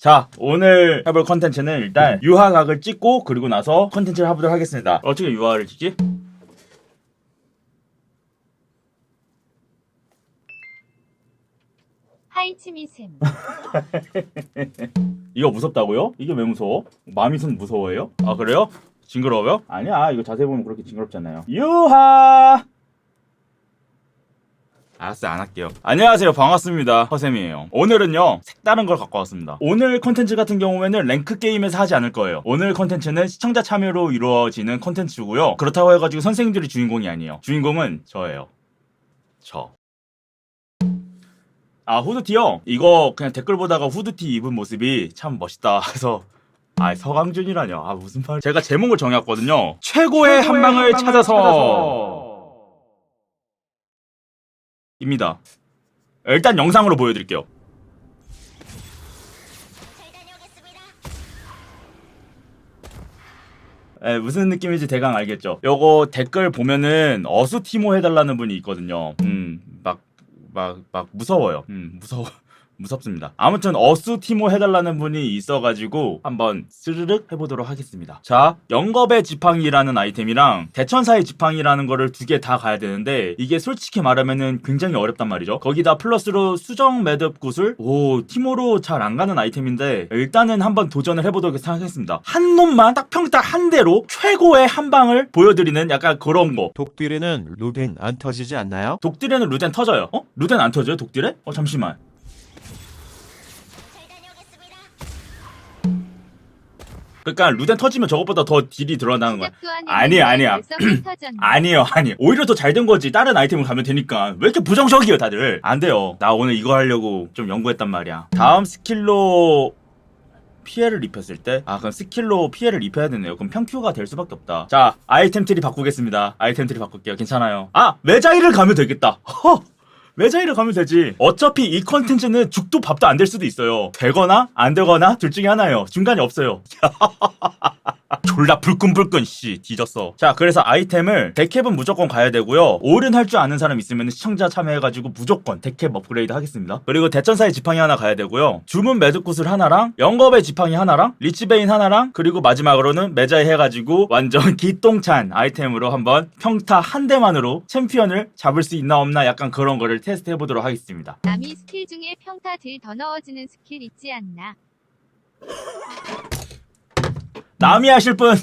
자, 오늘 해볼 컨텐츠는 일단 유화각을 찍고 그리고 나서 컨텐츠를 해보도록 하겠습니다. 어떻게 유화를 찍지? 하이치미샘 이거 무섭다고요? 이게 왜 무서워? 마미손 무서워해요? 아 그래요? 징그러워요? 아니야 이거 자세히 보면 그렇게 징그럽잖아요 유하 알았어요 안 할게요. 안녕하세요 반갑습니다. 허쌤이에요. 오늘은요 색다른 걸 갖고 왔습니다. 오늘 컨텐츠 같은 경우에는 랭크 게임에서 하지 않을 거예요. 오늘 컨텐츠는 시청자 참여로 이루어지는 컨텐츠고요. 그렇다고 해가지고 선생님들이 주인공이 아니에요. 주인공은 저예요. 저. 아 후드티요? 이거 그냥 댓글 보다가 후드티 입은 모습이 참 멋있다 해서. 아 서강준이라뇨. 아 무슨 말. 제가 제목을 정해왔거든요. 최고의, 한방을, 찾아서, 입니다 일단 영상으로 보여드릴게요 에, 무슨 느낌인지 대강 알겠죠? 요거 댓글 보면은 어수 티모 해달라는 분이 있거든요. 음, 막, 막, 막 무서워요. 음, 무서워. 무섭습니다. 아무튼 어수 티모 해달라는 분이 있어가지고 한번 스르륵 해보도록 하겠습니다. 자, 영겁의 지팡이라는 아이템이랑 대천사의 지팡이라는 거를 두 개 다 가야 되는데 이게 솔직히 말하면은 굉장히 어렵단 말이죠. 거기다 플러스로 수정 매듭 구슬 오 티모로 잘 안 가는 아이템인데 일단은 한번 도전을 해보도록 하겠습니다. 한 놈만 딱 평타 한 대로 최고의 한 방을 보여드리는 약간 그런 거. 독딜에는 루덴 안 터지지 않나요? 독딜에는 루덴 터져요. 어? 루덴 안 터져요? 독딜에? 어 잠시만. 그러니까 루덴 터지면 저것보다 더 딜이 들어나는 거야. 아니야, 아니야. 아니에요, 아니에요. 오히려 더 잘 된 거지. 다른 아이템을 가면 되니까. 왜 이렇게 부정적이에요, 다들? 안 돼요. 나 오늘 이거 하려고 좀 연구했단 말이야. 다음 스킬로 피해를 입혔을 때? 아, 그럼 스킬로 피해를 입혀야 되네요. 그럼 평큐가 될 수밖에 없다. 자, 아이템 트리 바꾸겠습니다. 아이템 트리 바꿀게요. 괜찮아요. 아, 메자이를 가면 되겠다. 허! 메자이를 가면 되지. 어차피 이 컨텐츠는 죽도 밥도 안 될 수도 있어요. 되거나 안 되거나 둘 중에 하나예요. 중간이 없어요. 졸라 불끈불끈 씨 뒤졌어. 자 그래서 아이템을 데캡은 무조건 가야 되고요. 올은 할줄 아는 사람 있으면 시청자 참여해가지고 무조건 데캡 업그레이드 하겠습니다. 그리고 대천사의 지팡이 하나 가야 되고요. 주문 매듭굿을 하나랑 영겁의 지팡이 하나랑 리치베인 하나랑 그리고 마지막으로는 매자에 해가지고 완전 기똥찬 아이템으로 한번 평타 한 대만으로 챔피언을 잡을 수 있나 없나 약간 그런 거를 테스트 해보도록 하겠습니다. 남이 스킬 중에 평타 딜 더 넣어주는 스킬 있지 않나 남이 하실 분.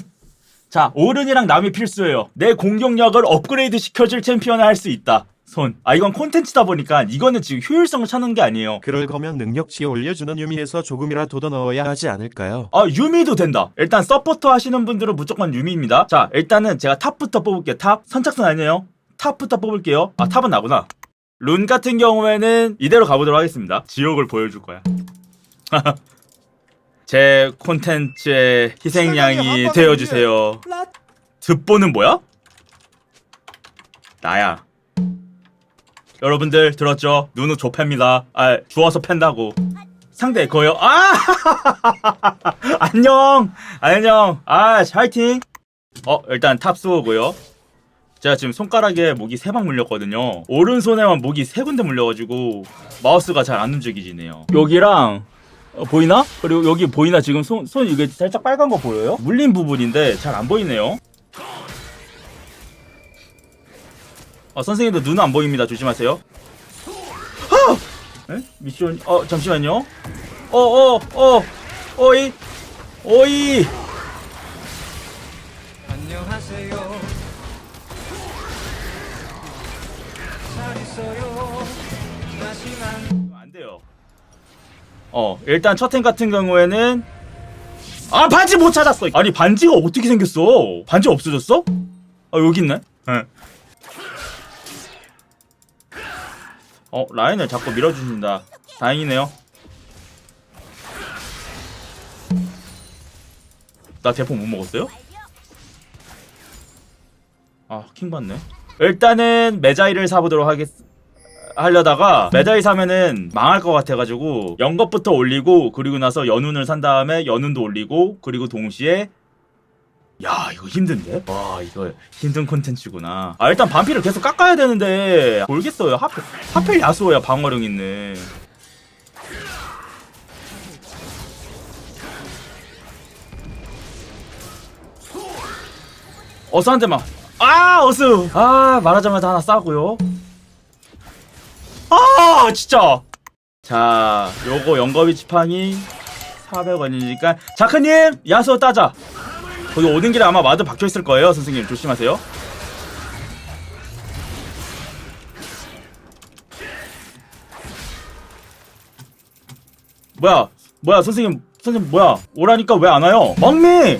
자, 오른이랑 남이 필수예요. 내 공격력을 업그레이드 시켜줄 챔피언을 할 수 있다. 손. 아, 이건 콘텐츠다 보니까 이거는 지금 효율성을 찾는 게 아니에요. 그럴 거면 능력치 올려주는 유미에서 조금이라도 더 넣어야 하지 않을까요? 아, 유미도 된다. 일단 서포터 하시는 분들은 무조건 유미입니다. 자, 일단은 제가 탑부터 뽑을게요. 탑. 선착순 아니에요. 탑부터 뽑을게요. 아, 탑은 나구나. 룬 같은 경우에는 이대로 가보도록 하겠습니다. 지옥을 보여줄 거야. 제 콘텐츠의 희생양이 되어주세요. 듣보는 뭐야? 나야. 여러분들 들었죠? 누누 조패입니다. 아, 주워서 팬다고. 상대 거요. 아! 안녕! 안녕! 아, 화이팅! 어, 일단 탑 쏘고요. 제가 지금 손가락에 목이 세 방 물렸거든요. 오른손에만 목이 세 군데 물려가지고 마우스가 잘 안 움직이지네요. 여기랑 어, 보이나? 그리고 여기 보이나 지금 손, 손 이게 살짝 빨간 거 보여요? 물린 부분인데 잘 안 보이네요. 어, 선생님도 눈 안 보입니다. 조심하세요. 아! 에? 미션, 어, 잠시만요. 어, 어, 어, 어이, 어이. 어, 일단 첫 템 같은 경우에는 아 반지 못 찾았어. 아니 반지가 어떻게 생겼어? 반지 없어졌어? 아 여기 있네. 예. 어 라인을 자꾸 밀어주신다. 다행이네요. 나 대포 못 먹었어요? 아 킹 받네. 일단은 메자이를 사보도록 하겠. 하려다가 메달이 사면은 망할 것 같아가지고 연것부터 올리고 그리고 나서 연운을 산 다음에 연운도 올리고 그리고 동시에 야 이거 힘든데? 와 이거 힘든 콘텐츠구나. 아 일단 반피를 계속 깎아야 되는데 모르겠어요. 하필 하필 야수어야 방어력 있네 어서 한 대만. 아 어스 아 말하자마자 하나 싸고요. 아, 진짜. 자, 요거 영거비 지팡이 400원이니까 자크님 야수 따자. 거기 오는 길에 아마 마드 박혀 있을 거예요, 선생님 조심하세요. 뭐야, 뭐야, 선생님, 선생님 뭐야? 오라니까 왜 안 와요? 막미,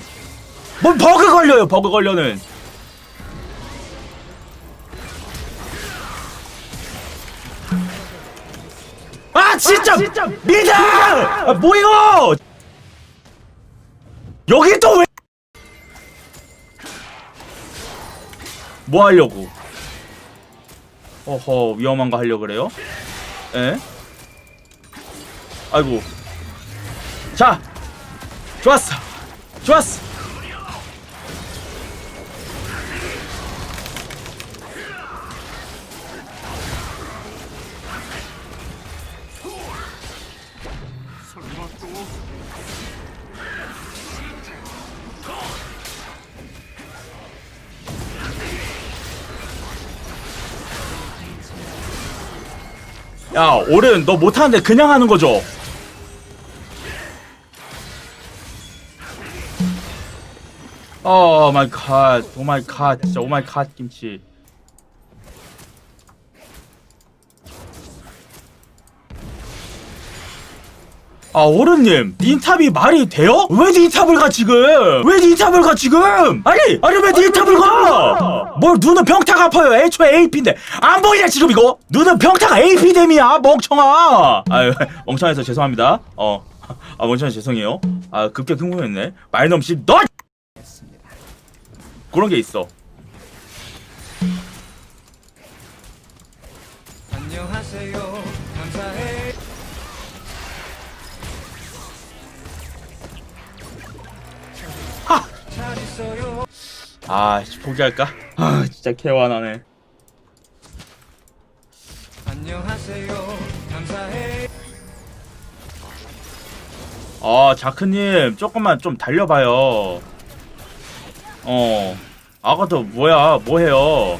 뭔 버그 걸려요, 버그 걸려는. 진짜, 미드! 아, 뭐예요? 여기 또 왜? 뭐 하려고? 어허 위험한 거 하려 그래요? 에? 아이고. 자, 좋았어, 좋았어. 야, 오른 너 못하는데 그냥 하는 거죠? 오 마이 갓, 오 마이 갓, 진짜 오 마이 갓 김치. 아 오른님 닌탑이 말이 돼요? 왜 닌탑을 가 지금? 왜 닌탑을 가 지금? 아니 아니 왜 닌탑을 가? 뭘 눈은 병타가 아파요 애초에 AP인데 안 보이냐 지금 이거? 눈은 병타가 AP댐이야 멍청아 아유 멍청해서 죄송합니다 어 아 멍청해 죄송해요 아 급격 흥분했네 말넘씨 너 그런 게 있어 안녕하세요 감사해 아 포기할까? 아 진짜 개화나네. 안녕하세요. 감사해. 아 자크님 조금만 좀 달려봐요. 어. 아까도 뭐야? 뭐해요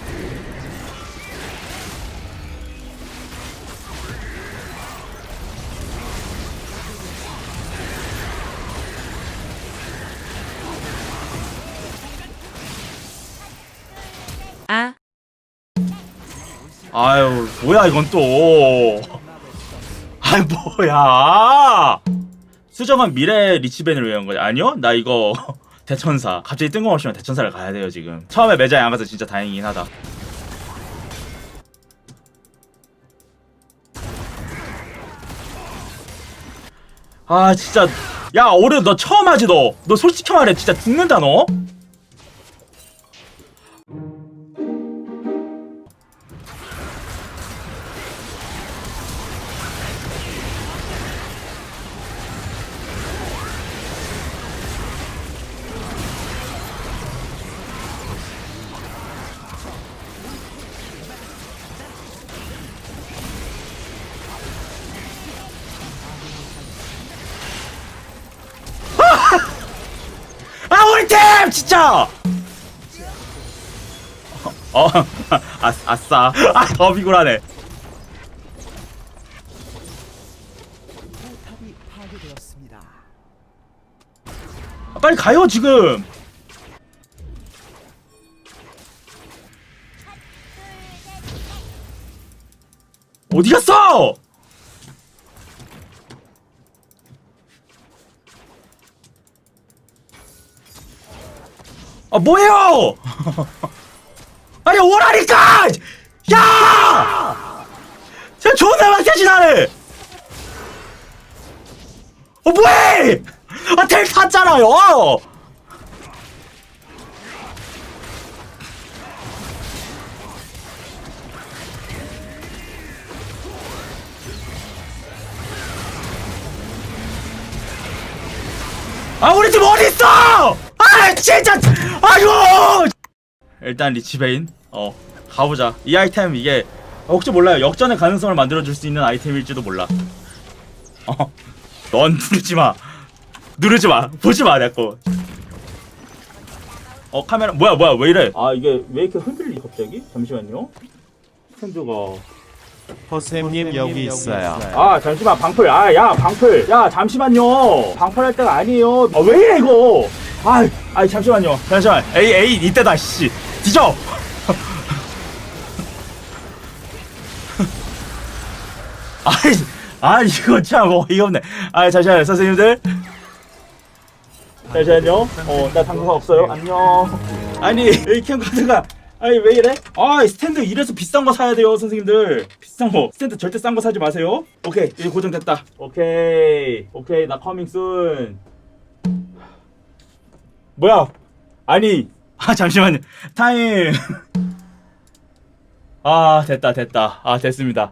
아유 뭐야 이건 또. 아이 뭐야. 수정한 미래 리치벤을 외운 거지 아니요? 나 이거 대천사. 갑자기 뜬금없이면 대천사를 가야 돼요 지금. 처음에 매장에 안 가서 진짜 다행이긴 하다. 아 진짜. 야 어려 너 처음 하지 너. 너 솔직히 말해 진짜 죽는다 너 진짜 어 아, 아싸. 아 더 비굴하네. 아, 빨리 가요 지금. 어디 갔어 아 뭐예요? 아니 오라니까! 야! 저 존나 막혀지 나를! 어 뭐해! 아텔 탔잖아요! 아 우리 팀 어딨어! 아 진짜! 아이고! 일단 리치베인 어 가보자. 이 아이템 이게 어, 혹시 몰라요? 역전의 가능성을 만들어줄 수 있는 아이템일지도 몰라. 어넌 누르지마. 누르지마. 보지마 내거 어 카메라 뭐야 뭐야 왜 이래? 아 이게 왜 이렇게 흔들리 갑자기? 잠시만요. 스탠드가 허쌤님 여기 있어요. 아 잠시만 방풀. 아 야 방풀. 야 잠시만요. 방풀 할 때가 아니에요. 아왜 이래 이거? 아, 아 잠시만요. 잠시만. 에이 에이 이때다 씨. 뒤져! 아이 아 이거 참 어이없네. 아 잠시만요 선생님들. 잠시만요. 어나 당구가 없어요. 안녕. 아니 에이캠 카드가 아니 왜 이래? 아 스탠드 이래서 비싼 거 사야 돼요 선생님들 비싼 거 스탠드 절대 싼 거 사지 마세요. 오케이 이제 고정됐다. 오케이 오케이 나 커밍 순 뭐야? 아니 아 잠시만요. 타임. 아 됐다 됐다. 아 됐습니다.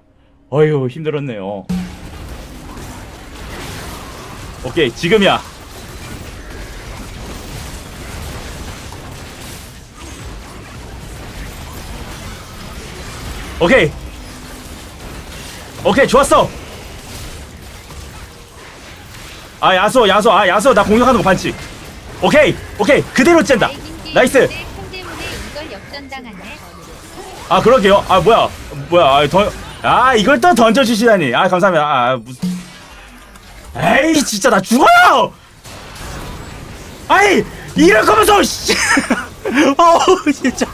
어휴 힘들었네요. 오케이 지금이야. 오케이 오케이 좋았어. 아 야소 야소. 아 야소 나 공격하는 거 반칙 오케이 오케이. 그대로 쨘다. 나이스. 아 그러게요. 아 뭐야. 뭐야. 아, 던, 아 이걸 또 던져주시다니. 아 감사합니다. 아 무슨. 에이 진짜 나 죽어요! 아이 이럴 거면서 씨. 어우 진짜.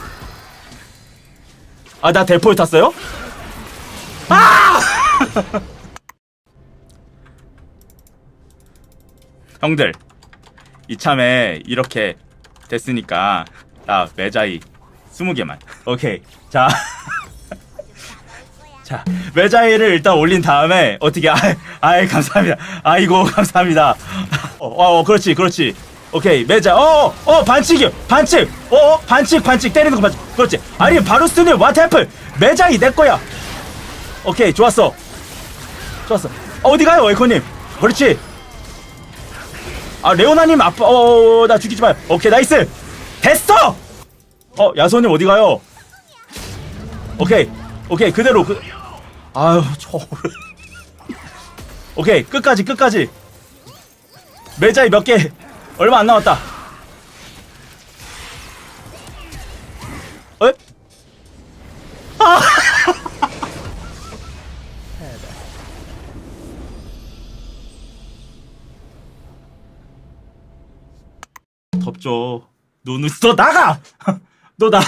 아 나 대포에 탔어요? 아 형들 이참에 이렇게 됐으니까 나 매자이 20개만 오케이 자 자, 매자이를 일단 올린 다음에 어떻게 아, 아이 감사합니다. 아이고 감사합니다. 어, 어, 어, 그렇지, 그렇지. 오케이 매자. 어, 어 반칙이, 반칙. 어, 어, 반칙, 반칙 때리는 거 반칙. 그렇지. 아니 바루스는 와테플 매자이 내 거야. 오케이 좋았어, 좋았어. 어디 가요, 에코님? 그렇지. 아 레오나님 아빠, 어, 어, 나 죽이지 마요. 오케이 나이스. 됐어. 어 야소님 어디 가요? 오케이 오케이 그대로 그 아유 저 오케이 끝까지 끝까지 매자이 몇 개 얼마 안 남았다 에? 아 덥죠 눈너 나가 너 나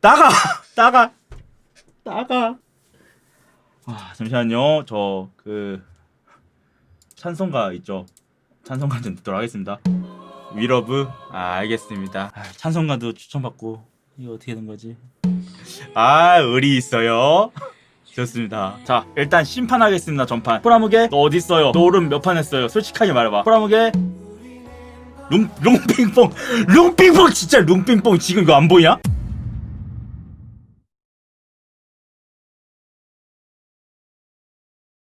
나가 나가 나가. 아 잠시만요. 저 그 찬송가 있죠. 찬송가 좀 듣도록 하겠습니다. 위러브. 아 알겠습니다. 아, 찬송가도 추천받고 이거 어떻게 된 거지? 아 의리 있어요. 좋습니다. 자 일단 심판하겠습니다. 전판. 포라무게 너 어디 있어요? 너 오른 몇판 했어요? 솔직하게 말해봐. 포라무게 룽 룽핑퐁 룽핑퐁 진짜 룽핑퐁 지금 이거 안 보이냐?